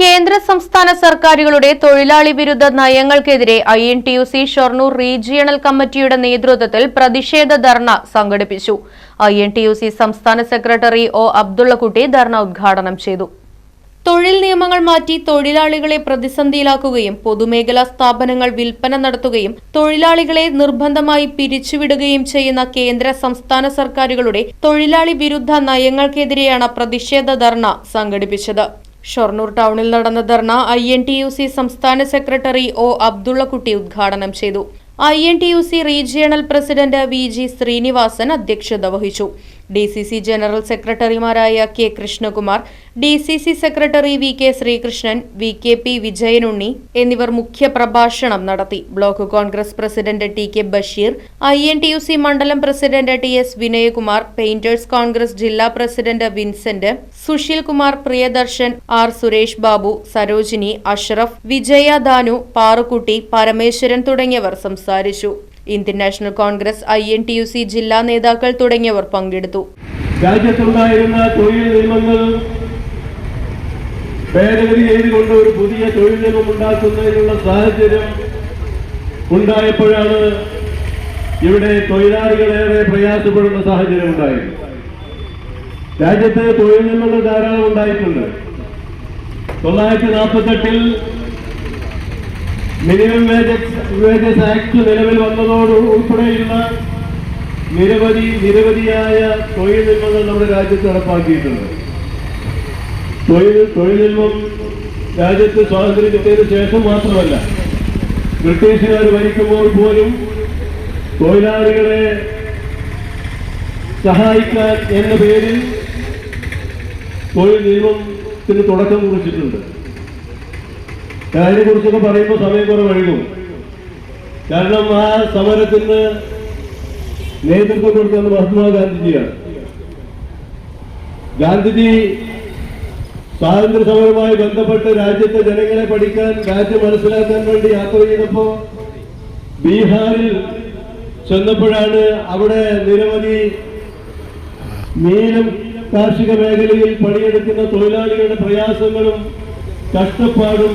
കേന്ദ്ര സംസ്ഥാന സർക്കാരുകളുടെ തൊഴിലാളി വിരുദ്ധ നയങ്ങൾക്കെതിരെ I N T U C Shoranur regional കമ്മിറ്റിയുടെ നേതൃത്വത്തിൽ പ്രതിഷേധ ധർണ സംഘടിപ്പിച്ചു. I N T U C സംസ്ഥാന സെക്രട്ടറി ഒ അബ്ദുള്ളക്കുട്ടി ധർണ ഉദ്ഘാടനം ചെയ്തു. തൊഴിൽ നിയമങ്ങൾ മാറ്റി തൊഴിലാളികളെ പ്രതിസന്ധിയിലാക്കുകയും പൊതുമേഖലാ സ്ഥാപനങ്ങൾ വിൽപ്പന നടത്തുകയും തൊഴിലാളികളെ നിർബന്ധമായി പിരിച്ചുവിടുകയും ചെയ്യുന്ന കേന്ദ്ര സംസ്ഥാന സർക്കാരുകളുടെ തൊഴിലാളി വിരുദ്ധ നയങ്ങൾക്കെതിരെയാണ് പ്രതിഷേധ ധർണ സംഘടിപ്പിച്ചത്. ഷൊർണൂർ ടൗണിൽ നടന്ന dharna I N T U C സംസ്ഥാന സെക്രട്ടറി ഒ അബ്ദുള്ളക്കുട്ടി ഉദ്ഘാടനം ചെയ്തു. I N T U C regional president V G Srinivasan അധ്യക്ഷത വഹിച്ചു. ഡി സി സി ജനറൽ സെക്രട്ടറിമാരായ K Krishnakumar D C C secretary V K Srikrishnan V K P Vijayanunni എന്നിവർ മുഖ്യ പ്രഭാഷണം നടത്തി. Block Congress president T K Basheer I N T U C മണ്ഡലം president T S Vinayakumar painters Congress ജില്ലാ president Vincent Sushil Kumar Priyadarshan R Suresh Babu Sarojini Ashraf Vijaya Danu Parukutty Parameswaran തുടങ്ങിയവർ സംസാരിച്ചു. Indian National Congress I N T U C ജില്ലാ നേതാക്കൾ തുടങ്ങിയവർ പങ്കെടുത്തു. രാജ്യത്തുണ്ടായിരുന്ന തൊഴിൽ നിയമങ്ങൾ ഭേദഗതി ചെയ്തുകൊണ്ട് ഒരു പുതിയ തൊഴിൽ നിയമം ഉണ്ടാക്കുന്നതിനുള്ള സാഹചര്യം ഉണ്ടായപ്പോഴാണ് ഇവിടെ തൊഴിലാളികളേറെ പ്രയാസപ്പെടുന്ന സാഹചര്യം ഉണ്ടായത്. രാജ്യത്ത് തൊഴിൽ നിയമങ്ങൾ ധാരാളം ഉണ്ടായിട്ടുണ്ട്. തൊള്ളായിരത്തി നാൽപ്പത്തെട്ടിൽ മിനിമം വേജസ് ആക്ട് നിലവിൽ വന്നതോട് ഉൾപ്പെടെയുള്ള നിരവധി നിരവധിയായ തൊഴിൽ നിയമങ്ങൾ നമ്മുടെ രാജ്യത്ത് നടപ്പാക്കിയിട്ടുണ്ട്. തൊഴിൽ തൊഴിൽ നിയമം രാജ്യത്ത് സ്വാതന്ത്ര്യം കിട്ടിയതിനു ശേഷം മാത്രമല്ല ബ്രിട്ടീഷുകാർ ഭരിക്കുമ്പോൾ പോലും തൊഴിലാളികളെ സഹായിക്കാൻ എന്ന പേരിൽ തൊഴിൽ നിയമത്തിന് തുടക്കം കുറിച്ചിട്ടുണ്ട്. അതിനെ കുറിച്ചൊക്കെ പറയുമ്പോൾ സമയം കുറെ വഴുകും കാരണം ആ സമരത്തിന് നേതൃത്വം കൊടുത്തത് മഹാത്മാഗാന്ധിജിയാണ് ഗാന്ധിജി സ്വാതന്ത്ര്യ സമരവുമായി ബന്ധപ്പെട്ട് രാജ്യത്തെ ജനങ്ങളെ പഠിക്കാൻ രാജ്യം മനസ്സിലാക്കാൻ വേണ്ടി യാത്ര ചെയ്തപ്പോ ബീഹാറിൽ ചെന്നപ്പോഴാണ് അവിടെ നിരവധി നീലം കാർഷിക മേഖലയിൽ പണിയെടുക്കുന്ന തൊഴിലാളികളുടെ പ്രയാസങ്ങളും കഷ്ടപ്പാടും